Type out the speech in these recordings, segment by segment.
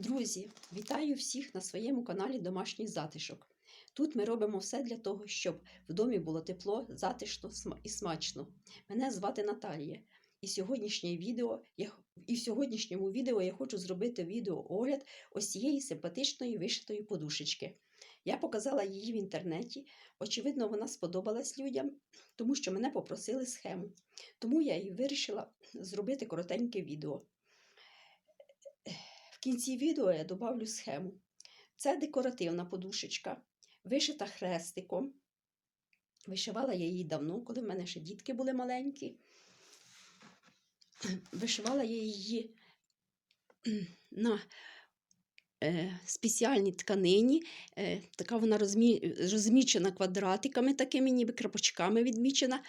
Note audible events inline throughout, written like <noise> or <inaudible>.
Друзі, вітаю всіх на своєму каналі Домашній затишок. Тут ми робимо все для того, щоб в домі було тепло, затишно і смачно. Мене звати Наталія. І сьогоднішнє відео я, і в сьогоднішньому відео я хочу зробити відеоогляд ось цієї симпатичної вишитої подушечки. Я показала її в інтернеті. Очевидно, вона сподобалась людям, тому що мене попросили схему. Тому я і вирішила зробити коротеньке відео. Кінці відео я добавлю схему. Це декоративна подушечка, вишита хрестиком. Вишивала я її давно, коли в мене ще дітки були маленькі. Вишивала я її на е, спеціальній тканині. Е, така вона розмі... розмічена квадратиками, такими ніби крапочками відмічена,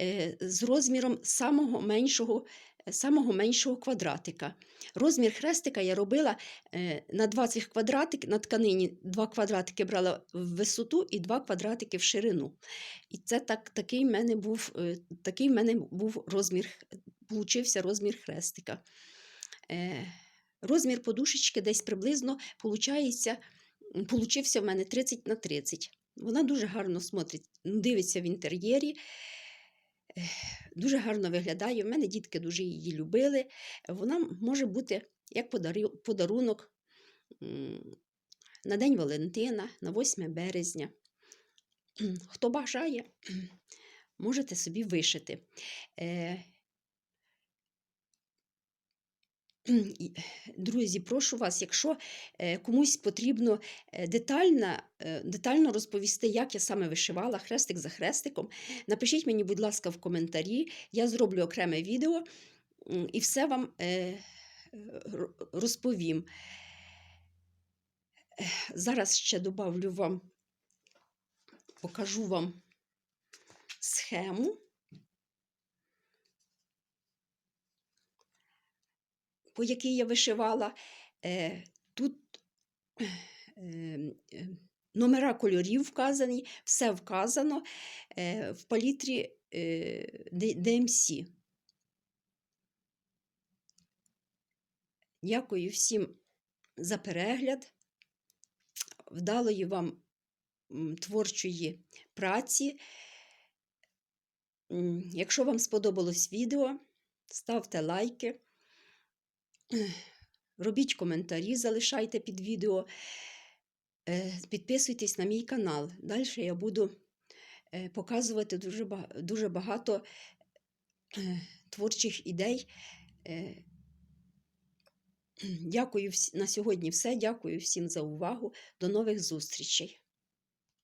е, з розміром самого меншого, самого меншого квадратика. Розмір хрестика я робила е, на 20 квадратик, на тканині два квадратики брала в висоту і два квадратики в ширину. І це так, такий, в мене був, е, такий в мене був розмір, получився розмір хрестика. Е, Розмір подушечки десь приблизно получився в мене 30 на 30. Вона дуже гарно смотрить, дивиться в інтер'єрі, дуже гарно виглядає. В мене дітки дуже її любили. Вона може бути як подарунок на День Валентина, на 8 березня. Хто бажає, <clears throat> можете собі вишити. Е, і, Друзі, прошу вас, якщо е, комусь потрібно е, детально, е, детально розповісти, як я саме вишивала хрестик за хрестиком, напишіть мені, будь ласка, в коментарі. Я зроблю окреме відео і все вам е, розповім. Е, Зараз ще добавлю вам, покажу вам схему. По якій я вишивала. Е, Тут е, е, номера кольорів вказані, все вказано в палітрі ДМС. Дякую всім за перегляд. Вдалої вам творчої праці. Якщо вам сподобалось відео, ставте лайки. Робіть коментарі, залишайте під відео. Е, Підписуйтесь на мій канал. Далі я буду е, показувати дуже багато е, творчих ідей. Дякую на сьогодні все. Дякую всім за увагу. До нових зустрічей.